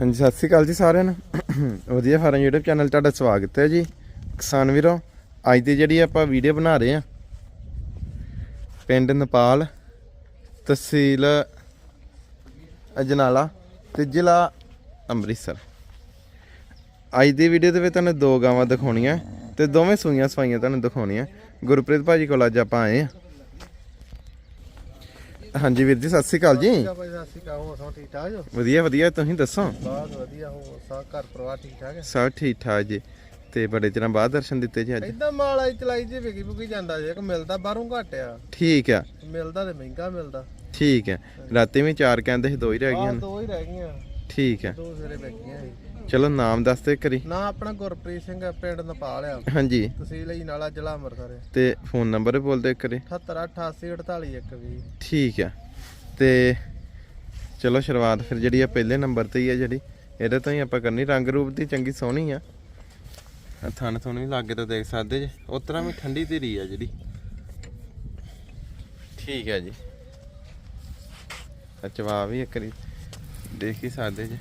ਹਾਂਜੀ, ਸਤਿ ਸ੍ਰੀ ਅਕਾਲ ਜੀ ਸਾਰਿਆਂ ਨੂੰ। ਵਧੀਆ ਫਾਰਮ YouTube ਚੈਨਲ ਤੁਹਾਡਾ ਸਵਾਗਤ ਹੈ ਜੀ। ਕਿਸਾਨ ਵੀਰੋ, ਅੱਜ ਦੀ ਜਿਹੜੀ ਆਪਾਂ ਵੀਡੀਓ ਬਣਾ ਰਹੇ ਆ ਪਿੰਡ ਨੇਪਾਲ, ਤਹਿਸੀਲ ਅਜਨਾਲਾ ਤੇ ਜ਼ਿਲ੍ਹਾ ਅੰਮ੍ਰਿਤਸਰ। ਅੱਜ ਦੀ ਵੀਡੀਓ ਦੇ ਵਿੱਚ ਤੁਹਾਨੂੰ ਦੋ ਗਾਵਾਂ ਦਿਖਾਉਣੀਆਂ ਤੇ ਦੋਵੇਂ ਸੂਈਆਂ ਸਵਾਈਆਂ ਤੁਹਾਨੂੰ ਦਿਖਾਉਣੀਆਂ। ਗੁਰਪ੍ਰੀਤ ਭਾਜੀ ਕੋਲ ਅੱਜ ਆਪਾਂ ਆਏ ਆ ਹਾਂਜੀ ਵੀਰ ਜੀ ਸਤਿ ਸ੍ਰੀ ਅਕਾਲ ਜੀ। ਠੀਕ ਭਾਈ ਸਤਿ ਸ਼੍ਰੀ ਅਕਾਲ ਹੋਰ ਸਭ ਠੀਕ ਠਾਕ ਜੋ? ਵਧੀਆ ਵਧੀਆ ਤੁਸੀਂ ਦੱਸੋ? ਬਹੁਤ ਵਧੀਆ ਹੋ ਸਭ ਘਰ ਪਰਿਵਾਰ ਠੀਕ ਠਾਕ ਹੈ? ਸਭ ਠੀਕ ਠਾਕ ਜੀ। ਤੇ ਬੜੇ ਦਿਨਾਂ ਬਾਅਦ ਦਰਸ਼ਨ ਦਿੱਤੇ ਜੀ ਅੱਜ। ਇਦਾਂ ਮਾਲ ਆਈ ਚਲਾਈ ਜੇ ਵਿਕੀ ਬੁਕੀ ਜਾਂਦਾ ਜੇ ਕਿ ਮਿਲਦਾ ਬਾਹਰੋਂ ਘੱਟ ਆ। ਠੀਕ ਆ। ਮਿਲਦਾ ਤੇ ਮਹਿੰਗਾ ਮਿਲਦਾ। ਠੀਕ ਹੈ ਰਾਤੀ ਵੀ ਚਾਰ ਕਹਿੰਦੇ ਸੀ ਦੋ ਹੀ ਰਹਿ ਗਈਆਂ। ਦੋ ਹੀ ਰਹਿ ਗਈਆਂ। ਠੀਕ ਹੈ ਦੋ ਸਿਰੇ ਵਿਕੀਆਂ ਸੀ। ਚਲੋ ਨਾਮ ਦੱਸ ਦੇ ਕਰੀ ਨਾ ਆਪਣਾ ਗੁਰਪ੍ਰੀਤ ਸਿੰਘ ਹੈ, ਪਿੰਡ ਨਪਾਲ ਆ। ਹਾਂਜੀ। ਤਹਿਸੀਲ ਹੀ ਨਾਲਾ ਜ਼ਿਲ੍ਹਾ ਅੰਮ੍ਰਿਤਸਰ ਹੈ ਤੇ ਫੋਨ ਨੰਬਰ ਵੀ ਬੋਲ ਦੇ ਕਰੀ 78 88 48 120 ਠੀਕ ਆ। ਤੇ ਚਲੋ ਸ਼ੁਰੂਆਤ ਫਿਰ ਜਿਹੜੀ ਆ ਪਹਿਲੇ ਨੰਬਰ ਤੇ ਹੀ ਆ ਜਿਹੜੀ। ਇਹਦੇ ਤੋਂ ਹੀ ਆਪਾਂ ਕਰਨੀ ਰੰਗ ਰੂਪ ਦੀ ਚੰਗੀ ਸੋਹਣੀ ਆ। ਆਹ ਥਣ ਥਣ ਵੀ ਲਾਗੇ ਤਾਂ ਦੇਖ ਸਕਦੇ ਜੇ। ਉਸ ਤਰ੍ਹਾਂ ਵੀ ਠੰਡੀ ਧੀਰੀ ਆ ਜਿਹੜੀ। ਠੀਕ ਹੈ ਜੀ। ਅਚਵਾ ਵੀ ਇੱਕ ਵਾਰੀ ਦੇਖ ਹੀ ਸਕਦੇ ਜੇ।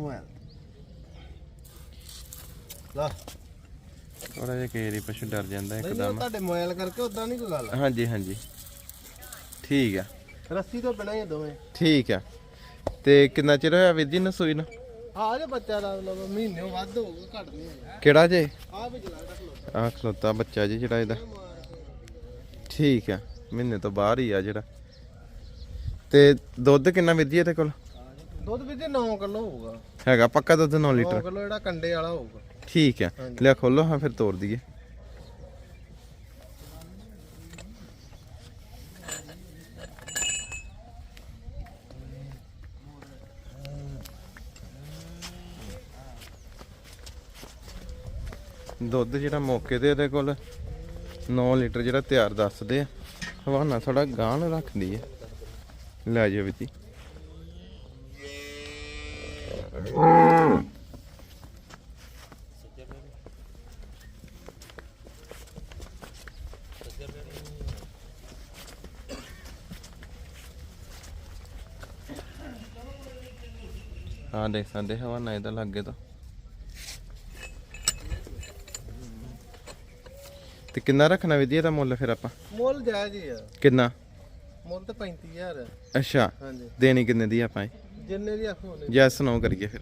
ਮੋਬਾਈਲ ਲਾ। ਥੋੜਾ ਜਿਹਾ ਕੇਰੀ ਪਸ਼ੂ ਡਰ ਜਾਂਦਾ ਨਹੀਂ ਉਹ ਇੱਕਦਮ। ਤੁਹਾਡੇ ਮੋਬਾਈਲ ਕਰਕੇ ਉਦਾਂ ਨਹੀਂ ਕੋਈ ਗੱਲ ਹਾਂਜੀ ਹਾਂਜੀ। ਠੀਕ ਆ। ਰੱਸੀ ਤੋਂ ਬਿਨਾਂ ਹੀ ਆ ਦੋਵੇਂ। ਠੀਕ ਆ। ਤੇ ਕਿੰਨਾ ਚਿਰ ਹੋਇਆ ਵੀਰ ਜੀ ਨਸੂਈ ਨੂੰ? ਆ ਜੇ ਬੱਚਾ ਦਾ ਮਤਲਬ ਮਹੀਨੇ ਵੱਧ ਹੋਊਗਾ ਘੱਟ ਨਹੀਂ ਹੋਊਗਾ। ਕਿਹੜਾ ਜੇ? ਆ ਵੀ ਜਲਾ ਰੱਖ ਲੋ ਆਹ ਖਲੋਤਾ ਬੱਚਾ ਜੀ ਜਿਹੜਾ ਇਹਦਾ। ਠੀਕ ਆ। ਮਹੀਨੇ ਤੋਂ ਬਾਹਰ ਹੀ ਆ ਜਿਹੜਾ। ਤੇ ਦੁੱਧ ਕਿੰਨਾ ਵੀਰ ਜੀ ਇਹਦੇ ਕੋਲ? ਦੁੱਧ ਵਿੱਚ 9 ਕਿਲੋ ਹੋਊਗਾ। ਹੈਗਾ ਪੱਕਾ ਦੁੱਧ 9 9 ਲੀਟਰ ਕਿਲੋ ਜਿਹੜਾ ਕੰਡੇ ਵਾਲਾ ਹੋਊਗਾ। ਠੀਕ ਹਾਂਜੀ। ਲਿਆ ਖੋਲੋ ਹਾਂ ਫਿਰ ਤੋੜ ਦਈਏ। ਦੁੱਧ ਜਿਹੜਾ ਮੌਕੇ ਤੇ ਇਹਦੇ ਕੋਲ 9 ਲੀਟਰ ਜਿਹੜਾ ਤਿਆਰ ਦੱਸਦੇ ਆ। ਹਵਾਨਾ ਥੋੜਾ ਗਾਂ ਨੂੰ ਰੱਖਦੀ ਹੈ ਲੈ ਜਾਓ ਵੀ ਜੀ। ਹਾਂ ਦੇਖ ਸਕਦੇ ਹਵਾਨਾ ਇਹਦਾ ਲੱਗੇ ਤਾਂ। ਤੇ ਕਿੰਨਾ ਰੱਖਣਾ ਵਿਧੀ ਇਹਦਾ ਮੁੱਲ ਫਿਰ ਆਪਾਂ? ਮੁੱਲ ਜਾਇਜ਼ ਹੀ ਆ। ਕਿੰਨਾ? ਮੁੱਲ ਤਾਂ 35000 ਹੈ ਅੱਛਾ। ਹਾਂਜੀ। ਦੇਣੀ ਕਿੰਨੇ ਦੀ ਆਪਾਂ ਇਹ? ਜਿੰਨੇ ਦੀ ਆਖੋ ਨੇ ਨੋ ਕਰੀਏ ਫਿਰ।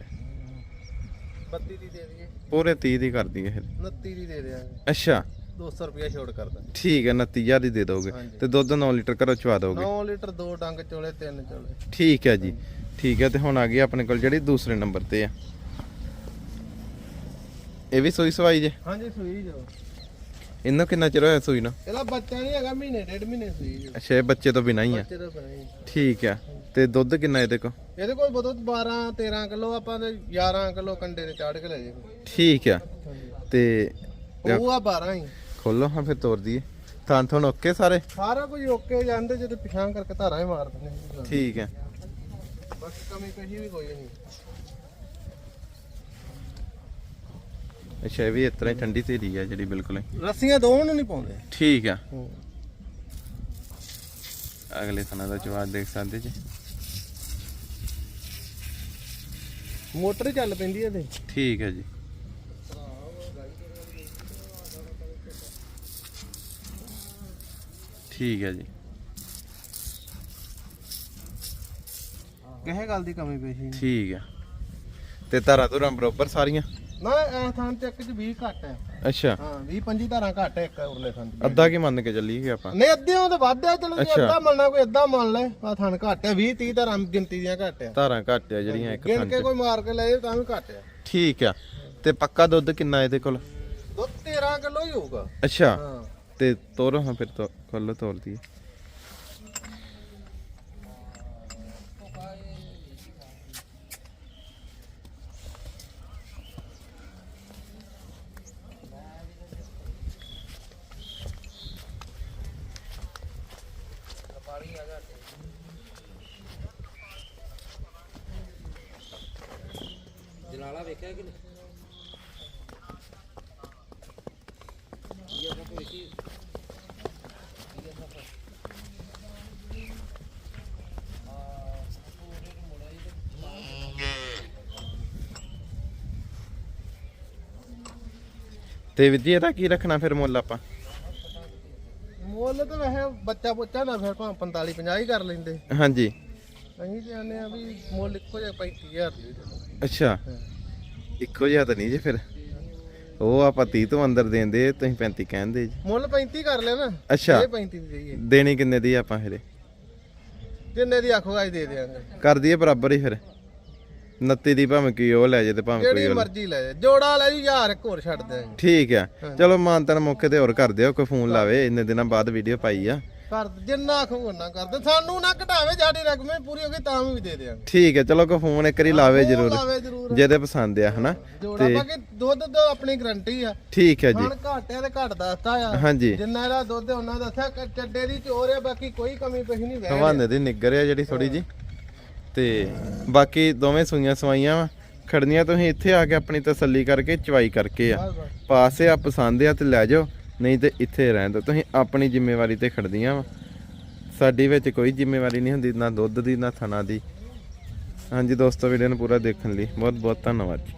32 ਦੀ ਦੇ ਦਈਏ। ਪੂਰੇ 30 ਦੀ ਕਰ ਦਈਏ ਫਿਰ। 29 ਦੀ ਦੇ ਦਿਆਂਗੇ। ਅੱਛਾ। 200 ਰੁਪਇਆ ਛੋੜ ਕਰਦਾ ਠੀਕ ਹੈ 29000 ਦੀ ਦੇ ਦੋਗੇ। ਹਾਂਜੀ। ਤੇ ਦੁੱਧ 9 ਲੀਟਰ ਘਰੋਂ ਚਵਾ ਦੋਗੇ। 9 ਲੀਟਰ ਦੋ ਡੰਗ ਚੋਲੇ ਤਿੰਨ ਚੋਲੇ। ਠੀਕ ਹੈ ਜੀ। ਠੀਕ ਹੈ ਤੇ ਹੁਣ ਆ ਗਈ ਆਪਣੇ ਕੋਲ ਜਿਹੜੀ ਦੂਸਰੇ ਨੰਬਰ ਤੇ ਆ। ਇਹ ਵੀ ਸੋਈ ਸਵਾਈ ਜੇ? ਹਾਂਜੀ ਸੂਈ ਜੋ। ਇਹਨੂੰ ਕਿੰਨਾ ਚਿਰ ਹੋਇਆ ਸੂਈ ਨੂੰ? ਇਹਦਾ ਬੱਚਾ ਨਹੀਂ ਹੈਗਾ ਮਹੀਨੇ ਡੇਢ ਮਹੀਨੇ ਸੂਈ ਅੱਛਾ ਇਹ ਬੱਚੇ ਤੋਂ ਬਿਨਾਂ ਹੀ ਆ? ਬੱਚੇ ਦਾ ਬਣਾਈ ਠੀਕ ਆ। ਤੇ ਦੁੱਧ ਕਿੰਨਾ ਇਹਦੇ ਕੋਲ? ਇਹਦੇ ਕੋਲ ਬਦੋ 12 13 ਕਿਲੋ ਆਪਾਂ ਤੇ 11 ਕਿਲੋ ਕੰਡੇ ਤੇ ਚਾੜ ਕੇ ਲੈ ਜੇ ਠੀਕ ਆ। ਤੇ ਉਹ ਆ 12 ਹੀ। ਖੋਲੋ ਹਾਂ ਫਿਰ ਤੋਰ ਦਈਏ। ਥਾਂ ਥਣ ਓਕੇ ਸਾਰੇ? ਸਾਰਾ ਕੁਝ ਓਕੇ ਜਾਂਦੇ ਜਦੋਂ ਪਿਛਾਂ ਕਰਕੇ ਧਾਰਾਂ ਹੀ ਮਾਰ ਦਿੰਦੇ ਨੇ। ਠੀਕ ਹੈ ਬਸ ਕਮੀ ਪੇਸ਼ੀ ਵੀ ਕੋਈ ਨਹੀਂ। ਅੱਛਾ ਇਹ ਵੀ ਇਸ ਤਰ੍ਹਾਂ ਹੀ ਠੰਡੀ ਤੇਰੀ ਆ ਜਿਹੜੀ ਬਿਲਕੁਲ ਹੀ। ਰੱਸੀਆਂ ਦੋਵਾਂ ਨੂੰ ਨਹੀਂ ਪਾਉਂਦੇ। ਠੀਕ ਆ। ਅਗਲੇ ਥਾਂ ਦਾ ਜਵਾਬ ਦੇਖ ਸਕਦੇ ਜੀ। ਮੋਟਰ ਚੱਲ ਪੈਂਦੀ ਇਹਦੇ। ਠੀਕ ਹੈ ਜੀ। ਠੀਕ ਹੈ ਜੀ। ਕਿਸੇ ਗੱਲ ਦੀ ਕਮੀ ਪੇਸ਼ੀ। ਨਹੀਂ ਠੀਕ ਆ। ਤੇ ਧਾਰਾਂ ਧੁਰਾਂ ਬਰੋਬਰ ਸਾਰੀਆਂ। ਨਾ ਇਹ ਥਾਂ ਤੇ ਇੱਕ ਚ 20 ਘੱਟ ਹੈ। ਅੱਛਾ। ਹਾਂ 20 25 ਧਾਰਾਂ ਘੱਟ ਹੈ ਇੱਕ ਉਰਲੇ ਥਾਂ ਤੇ ਅੱਧਾ ਕੀ ਮੰਨ ਕੇ ਚੱਲੀਏ ਆਪਾਂ? ਨਹੀਂ ਅੱਧਿਓਂ ਤਾਂ ਵੱਧ ਹੈ ਚਲੋ ਜੇ। ਅੱਧਾ ਮੰਨਣਾ ਕੋਈ ਅੱਧਾ ਮੰਨ ਲੈ ਆ ਥਾਂ ਘੱਟ ਹੈ 20 30 ਧਾਰਾਂ ਗਿਣਤੀ ਦੀਆਂ ਘੱਟ ਹੈ। ਧਾਰਾਂ ਘੱਟ ਆ ਜਿਹੜੀਆਂ ਇੱਕ ਗਿਣ ਥਾਂ ਕੇ 'ਚ ਕੋਈ ਮਾਰ ਕੇ ਲੈ ਜਾਏ ਤਾਂ ਵੀ ਘੱਟ ਹੈ। ਠੀਕ ਆ। ਤੇ ਪੱਕਾ ਦੁੱਧ ਕਿੰਨਾ ਇਹਦੇ ਕੋਲ? ਦੁੱਧ 13 ਕਿਲੋ ਹੀ ਹੋਊਗਾ। ਅੱਛਾ। ਹਾਂ। ਤੇ ਤੋਰੋ ਹਾਂ ਫਿਰ ਤੋਂ ਖੋਲੋ ਤੋਰ ਦੀ ਤੇ ਵਿੱਦੀ ਇਹਦਾ ਕੀ ਰੱਖਣਾ ਫਿਰ ਮੁੱਲ ਆਪਾਂ? ਮੁੱਲ ਤਾਂ ਵੈਸੇ ਬੱਚਾ ਬੁੱਚਾ ਨਾ ਫਿਰ ਭਾਵੇਂ 45 50 ਕਰ ਲੈਂਦੇ। ਹਾਂਜੀ। ਅਸੀਂ ਤੇ ਆ ਵੀ ਮੁੱਲ ਇੱਕੋ ਜਿਹਾ 35000 ਅੱਛਾ। ਇੱਕੋ ਜਿਹਾ ਤਾਂ ਨਹੀਂ ਜੀ ਫਿਰ। ਉਹ ਆਪਾਂ 30 ਤੋਂ ਅੰਦਰ ਦੇਂਦੇ ਤੁਸੀਂ 35 ਕਹਿੰਦੇ ਜੀ। ਮੁੱਲ 35 ਕਰ ਲਿਆ ਨਾ। ਅੱਛਾ। ਇਹ 35 ਦੀ ਜਾਈਏ ਦੇਣੀ ਕਿੰਨੇ ਦੀ ਆਪਾਂ ਫਿਰ? ਜਿੰਨੇ ਦੀ ਆਖੋਗਾ ਅਸੀਂ ਦੇ ਦੇਵਾਂਗੇ ਕਰ ਦਈਏ ਬਰਾਬਰ ਹੀ ਫਿਰ। 29 ਦੀ ਭਾਵੇਂ ਕੋਈ ਉਹ ਲੈ ਜੇ ਤੇ ਭਾਵੇਂ ਕੋਈ ਜਿਹੜੀ। ਮਰਜ਼ੀ ਲੈ ਜਾ ਜੋੜਾ ਲੈ ਜੀ ਯਾਰ ਇੱਕ ਹੋਰ ਛੱਡ ਦਿਆਂਗੇ। ਠੀਕ ਆ। ਚਲੋ ਮਾਨਤਨ ਮੌਕੇ ਤੇ ਹੋਰ ਕਰ ਦਿਓ ਕੋਈ ਫੋਨ ਲਾਵੇ। ਇੰਨੇ ਦਿਨਾਂ ਬਾਅਦ ਵੀਡੀਓ ਪਾਈ ਆ। ਕਰ ਜਿੰਨਾ ਆਖੋਗਾ ਉਹਨਾਂ ਕਰਦੇ ਸਾਨੂੰ ਨਾ ਘਟਾਵੇ ਸਾਡੀ ਰਕਮ ਪੂਰੀ ਹੋ ਗਈ ਤਾਂ ਵੀ ਦੇ ਦੇਵਾਂਗੇ ਠੀਕ ਹੈ ਚਲੋ ਕੋਈ ਫੋਨ ਇੱਕ ਵਾਰੀ ਲਾਵੇ ਜ਼ਰੂਰ ਜਿਹਦੇ ਪਸੰਦ ਆ ਹਨਾ? ਜੋੜਾ ਬਾਕੀ ਦੁੱਧ ਤੋਂ ਆਪਣੀ ਗਰੰਟੀ ਆ। ਠੀਕ ਹੈ ਜੀ। ਹੁਣ ਘਾਟਿਆ ਤੇ ਘੱਟ ਦੱਸਤਾ ਆ। ਹਾਂਜੀ। ਜਿੰਨਾ ਇਹਦਾ ਦੁੱਧ ਉਹਨਾਂ ਦੱਸਿਆ ਕਿ ਚੱਡੇ ਦੀ ਚੋਰ ਆ ਬਾਕੀ ਕੋਈ ਕਮੀ ਪੇਸ਼ ਨਹੀਂ ਵੈ ਹਵਾਨੇ ਦੀ ਨਿੱਗਰ ਆ ਜਿਹੜੀ ਥੋੜੀ ਜੀ ਤੇ ਬਾਕੀ ਦੋਵੇਂ ਸੂਈਆਂ ਸਵਾਈਆਂ ਵਾ। ਖੜਨੀਆਂ ਤੁਸੀਂ ਇੱਥੇ ਆ ਕੇ ਆਪਣੀ ਤਸੱਲੀ ਕਰਕੇ ਚਵਾਈ ਕਰਕੇ ਆ। ਪਾਸੇ ਆ ਪਸੰਦ ਆ ਤੇ ਲੈ ਜਾਓ। ਨਹੀਂ ਤੇ ਇੱਥੇ ਰਹਿਣ ਦਿਓ। ਤੁਸੀਂ ਆਪਣੀ ਜ਼ਿੰਮੇਵਾਰੀ ਤੇ ਖੜਦੀਆਂ ਵਾ। ਸਾਡੀ ਵਿੱਚ ਕੋਈ ਜ਼ਿੰਮੇਵਾਰੀ ਨਹੀਂ ਹੁੰਦੀ, ਨਾ ਦੁੱਧ ਦੀ, ਨਾ ਥਣਾ ਦੀ। ਹਾਂਜੀ ਦੋਸਤੋ ਵੀਡੀਓ ਨੂੰ ਪੂਰਾ ਦੇਖਣ ਲਈ ਬਹੁਤ ਬਹੁਤ ਧੰਨਵਾਦ ਜੀ।